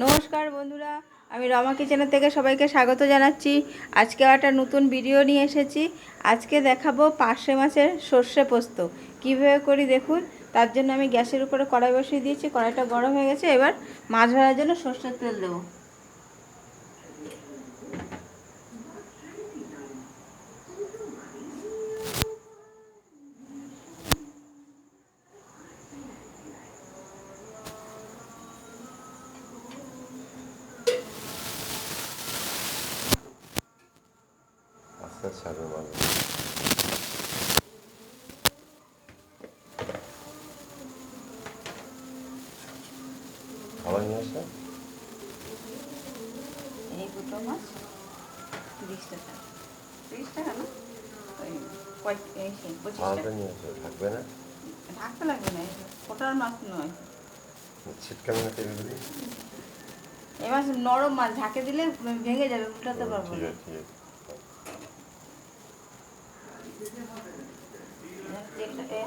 নমস্কার বন্ধুরা, আমি রমা কিচেনের থেকে সবাইকে স্বাগত জানাচ্ছি। আজকে একটা নতুন ভিডিও নিয়ে এসেছি। আজকে দেখাবো পার্শে মাছের সর্ষে পোস্ত। কীভাবে করি দেখুন, তার জন্য আমি গ্যাসের উপরে কড়াই বসিয়ে দিয়েছি, কড়াইটা গরম হয়ে গেছে, এবার মাছ ধরার জন্য সর্ষের তেল দেবো। আস্তে ছাড়বে মাঝে খাবার নিয়ে আসে। এই দুটো মাছ তিরিশ টাকা। তিরিশ টাকা না? থাকবে না? ঢাকতে লাগবে না ফোটার মাছ নয়। ছিটকাবে না এই মাছ নরম মাছ ঢাকে দিলে ভেঙে যাবে উল্টাতে পারব না আছে ঠিক আছে তেলটা এ,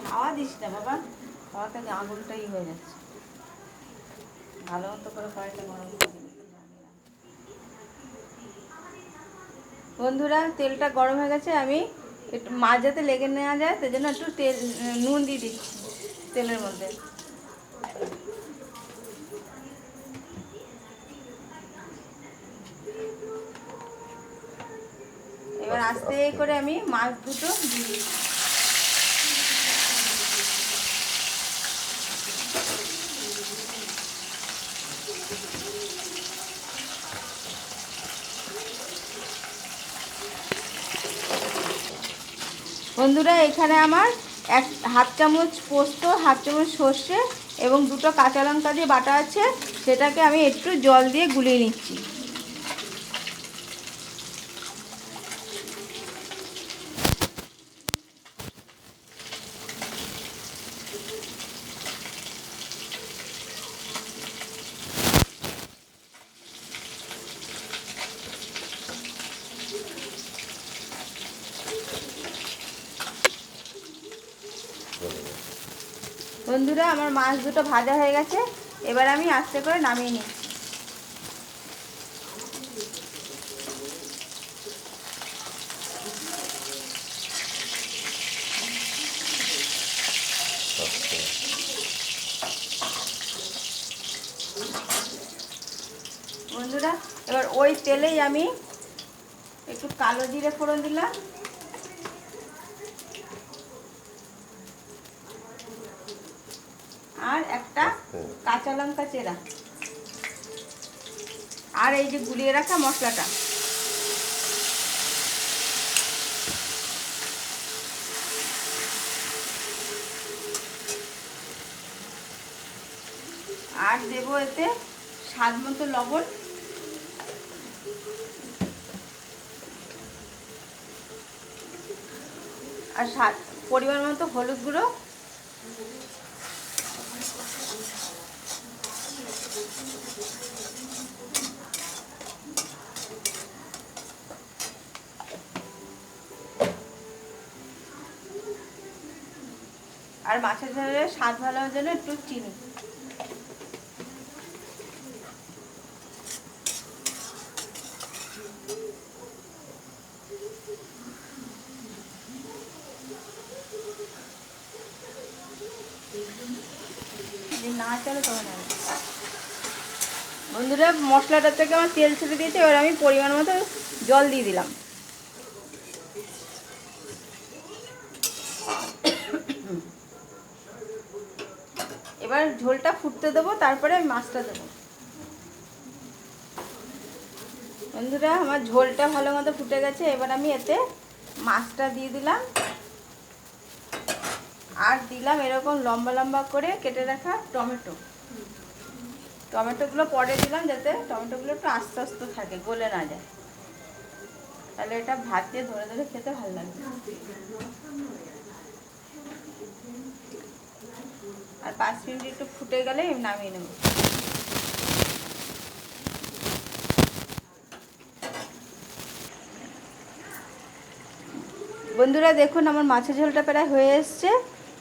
হাওয়া দিস না আগুনটাই হয়ে যাচ্ছে। ভালো মতো করে গরম। বন্ধুরা, তেলটা গরম হয়ে গেছে, আমি একটু মাছ যাতে লেগে নেওয়া যায় সেজন্য একটু তেল, নুন দিয়ে দিচ্ছি তেলের মধ্যে। আস্তে করে আমি মাছ দুটো দিয়ে দিচ্ছি। বন্ধুরা, এখানে আমার এক হাফ চামচ পোস্ত, হাফ চামচ সর্ষে এবং দুটো কাঁচা লঙ্কা দিয়ে বাটা আছে, সেটাকে আমি একটু জল দিয়ে গুলিয়ে নিচ্ছি। বন্ধুরা, আমার মাছ দুটো ভাজা হয়ে গেছে। এবার আমি আস্তে করে নামিয়ে আচ্ছা বন্ধুরা, এবার ওই তেলেই আমি একটু কালো জিরে ফোড়ন দিলাম। আর একটা কাঁচা লঙ্কা চেরা। আর এই যে গুলিয়ে রাখা মশলাটা। আর দেবো এতে স্বাদ মতো লবণ। আর স্বাদ পরিমাণ মতো হলুদ গুঁড়ো। আর মাছের ঝোলের স্বাদ ভালো হওয়ার জন্য একটু চিনি না চলে। বন্ধুরা, মশলাটার থেকে আমার তেল ছেড়ে দিয়েছে, এবার আমি পরিমাণ মতো জল দিয়ে দিলাম এবার ঝোলটা ফুটতে দেবো, তারপরে আমি মাছটা দেবো। বন্ধুরা, আমার ঝোলটা ভালো মতো ফুটে গেছে, এবার আমি এতে মাছটা দিয়ে দিলাম। আর দিলাম এরকম লম্বা লম্বা করে কেটে রাখা টমেটো। টমেটোগুলো পরে দিলাম যাতে টমেটোগুলো একটু আস্তে আস্তে থাকে, গলে না যায়। তাহলে এটা ভাত দিয়ে ধরে ধরে খেতে ভালো লাগবে। আর পাঁচ মিনিট একটু ফুটে গেলে নামিয়ে নেব। বন্ধুরা, দেখুন আমার মাছের ঝোলটা প্রায় হয়ে এসছে।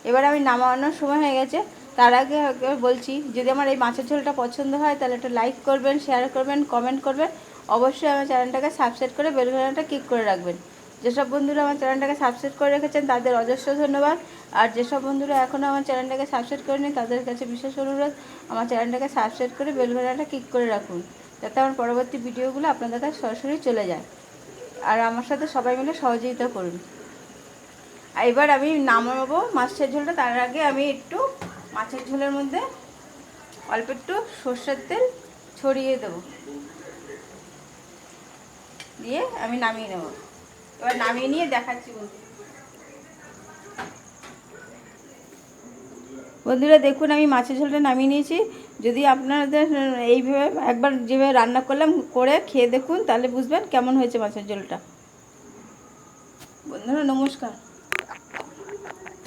এবার আমি নামানোর সময় হয়ে গেছে। তার আগে বলছি, যদি আমার এই মাছের ঝোলটা পছন্দ হয়, তাহলে একটা লাইক করবেন শেয়ার করবেন কমেন্ট করবেন। অবশ্যই আমার চ্যানেলটাকে সাবস্ক্রাইব করে বেল বাটনটা ক্লিক করে রাখবেন। যেসব বন্ধুরা আমার চ্যানেলটাকে সাবস্ক্রাইব করে রেখেছেন, তাদের অজস্র ধন্যবাদ। আর যেসব বন্ধুরা এখনও আমার চ্যানেলটাকে সাবস্ক্রাইব করেনি তাদের কাছে বিশেষ অনুরোধ, আমার চ্যানেলটাকে সাবস্ক্রাইব করে বেল বাটনটা ক্লিক করে রাখুন, যাতে আমার পরবর্তী ভিডিওগুলো আপনাদের কাছে সরাসরি চলে যায়। আর আমার সাথে সবাই মিলে সহযোগিতা করুন। এবার আমি নামাবো মাছের ঝোলটা, তার আগে আমি একটু মাছের ঝোলের মধ্যে অল্প একটু সর্ষের তেল ছড়িয়ে দেবো। দিয়ে আমি নামিয়ে নেব। এবার নামিয়ে নিয়ে দেখাচ্ছি বন্ধু বন্ধুরা, দেখুন, আমি মাছের ঝোলটা নামিয়ে নিয়েছি। যদি আপনাদের এইভাবে একবার যেভাবে রান্না করলাম, করে খেয়ে দেখুন, তাহলে বুঝবেন কেমন হয়েছে মাছের ঝোলটা। বন্ধুরা, নমস্কার।